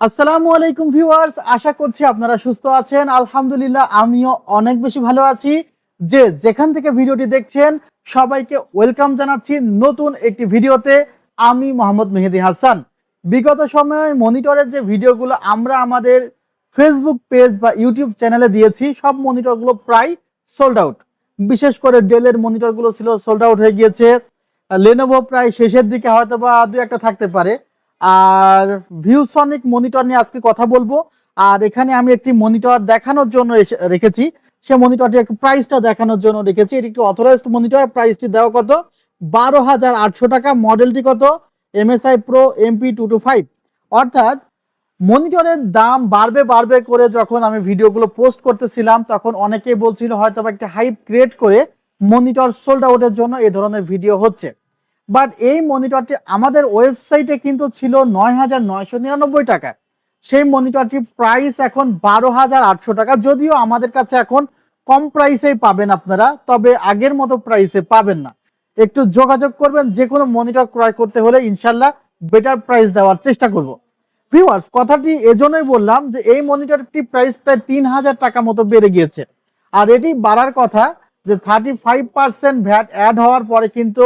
আসসালামু আলাইকুম ভিউয়ার্স, আশা করছি আপনারা সুস্থ আছেন। আলহামদুলিল্লাহ, আমিও অনেক বেশি ভালো আছি। যে যেখান থেকে ভিডিওটি দেখছেন, সবাইকে ওয়েলকাম জানাচ্ছি নতুন একটি ভিডিওতে। আমি মোহাম্মদ মেহেদি হাসান। বিগত সময়ে মনিটরের যে ভিডিওগুলো আমরা আমাদের ফেসবুক পেজ বা ইউটিউব চ্যানেলে দিয়েছি, সব মনিটরগুলো প্রায় সোল্ড আউট বিশেষ করে ডেলের মনিটরগুলো ছিল সোল্ড আউট হয়ে গিয়েছে। লেনোভো প্রায় শেষের দিকে হয়তো বা দু একটা থাকতে পারে। আর ভিউসনিক মনিটর নিয়ে আজকে কথা বলব। আর এখানে আমি একটি মনিটর দেখানোর জন্য রেখেছি। সে মনিটরটি একটু প্রাইসটা দেখানোর জন্য রেখেছি। এটি একটি অথরাইজড মনিটর প্রাইসটি দেওয়া কত? বারো হাজার আটশো টাকা। মডেলটি কত? M S I pro M P two two five অর্থাৎ মনিটরের দাম বাড়বে বাড়বে করে যখন আমি ভিডিওগুলো পোস্ট করতেছিলাম, তখন অনেকেই বলছিল হয়তো একটা হাইপ ক্রিয়েট করে মনিটর সোল্ড আউটের জন্য এ ধরনের ভিডিও হচ্ছে। বাট এই মনিটরটি আমাদের ওয়েবসাইটে কিন্তু ছিল নয় হাজার নয়শো নিরানব্বই টাকা। সেই মনিটরটির প্রাইস এখন বারো হাজার আটশো টাকা। যদিও আমাদের কাছে এখন কম প্রাইসেই পাবেন আপনারা, তবে আগের মতো প্রাইসে পাবেন না। একটু যোগাযোগ করবেন যে কোনো মনিটর ক্রয় করতে হলে ইনশাল্লাহ বেটার প্রাইস দেওয়ার চেষ্টা করব। ভিউয়ার্স কথাটি এজন্যই বললাম যে এই মনিটরটি প্রাইস প্রায় তিন হাজার টাকা মতো বেড়ে গিয়েছে। আর এটি বাড়ার কথা যে thirty five percent VAT add হওয়ার পরে কিন্তু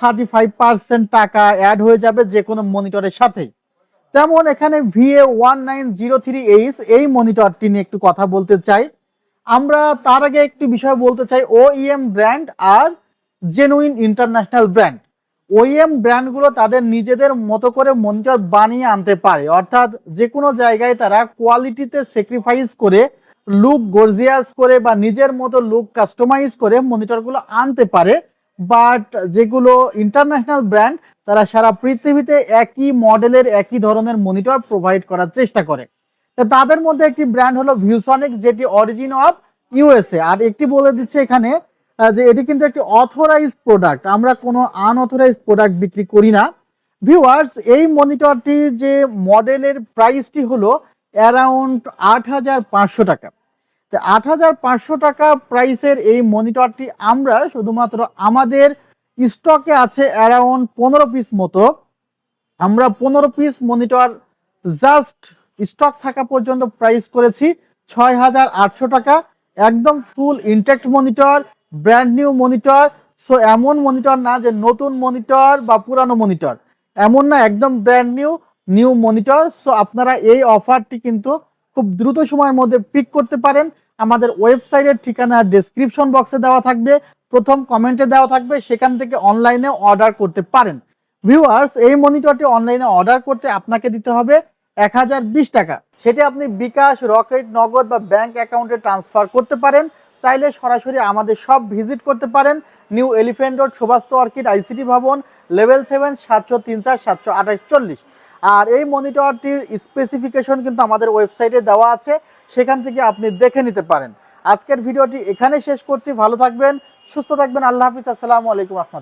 থার্টি ফাইভ পার্সেন্ট টাকা অ্যাড হয়ে যাবে যে কোনো মনিটরের সাথে। তেমন এখানে V A one nine zero three H এই মনিটরটি নিয়ে একটু কথা বলতে চাই। আমরা তার আগে একটি বিষয় বলতে চাই ওইএম ব্র্যান্ড আর genuine international brand O E M ব্র্যান্ডগুলো তাদের নিজেদের মতো করে মনিটর বানিয়ে আনতে পারে। অর্থাৎ যে কোনো জায়গায় তারা কোয়ালিটিতে স্যাক্রিফাইস করে লুক গর্জিয়াস করে বা নিজের মতো লুক কাস্টমাইজ করে মনিটরগুলো আনতে পারে। বাট যেগুলো ইন্টারন্যাশনাল ব্র্যান্ড তারা সারা পৃথিবীতে একই মডেলের একই ধরনের মনিটর প্রোভাইড করার চেষ্টা করে। তাদের মধ্যে একটি ব্র্যান্ড হলো ভিউসনিক যেটি অরিজিন অফ ইউএসএ আর একটি বলে দিচ্ছে এখানে যে এটি কিন্তু একটি অথরাইজ প্রোডাক্ট আমরা কোনো আনঅথরাইজ প্রোডাক্ট বিক্রি করি না। ভিউয়ার্স এই মনিটরটির যে মডেলের প্রাইসটি হলো অ্যারাউন্ড আট হাজার পাঁচশো টাকা। আট হাজার পাঁচশো টাকা প্রাইসের এই মনিটরটি আমরা শুধুমাত্র আমাদের স্টকে আছে অ্যারাউন্ড পনেরো পিস মতো। আমরা পনেরো পিস মনিটর জাস্ট স্টক থাকা পর্যন্ত প্রাইস করেছি ছয় হাজার আটশো টাকা। একদম full intact monitor, brand new monitor. So এমন মনিটর না যে নতুন মনিটর বা পুরানো মনিটর। এমন না, একদম brand new new monitor. So আপনারা এই অফারটি কিন্তু খুব দ্রুত সময়ের মধ্যে পিক করতে পারেন। আমাদের ওয়েবসাইটের ঠিকানা ডেসক্রিপশন বক্সে দেওয়া থাকবে। প্রথম কমেন্টে দেওয়া থাকবে, সেখান থেকে অনলাইনে অর্ডার করতে পারেন। ভিউয়ার্স এই মনিটরটি অনলাইনে অর্ডার করতে আপনাকে দিতে হবে এক হাজার বিশ টাকা। সেটি আপনি বিকাশ, রকেট, নগদ বা ব্যাংক অ্যাকাউন্টে ট্রান্সফার করতে পারেন। চাইলে সরাসরি আমাদের সব ভিজিট করতে পারেন। New Elephant Road Subhash Orchid ICT ভবন লেভেল সেভেন সাতশো তিন চার, সাতশো আঠাশ, চল্লিশ। আর এই মনিটরটির স্পেসিফিকেশন কিন্তু আমাদের ওয়েবসাইটে দেওয়া আছে, সেখান থেকে আপনি দেখে নিতে পারেন। আজকের ভিডিওটি এখানে শেষ করছি, ভালো থাকবেন, সুস্থ থাকবেন, আল্লাহ হাফিজ, আসসালামু আলাইকুম, রহমতুল্লাহ।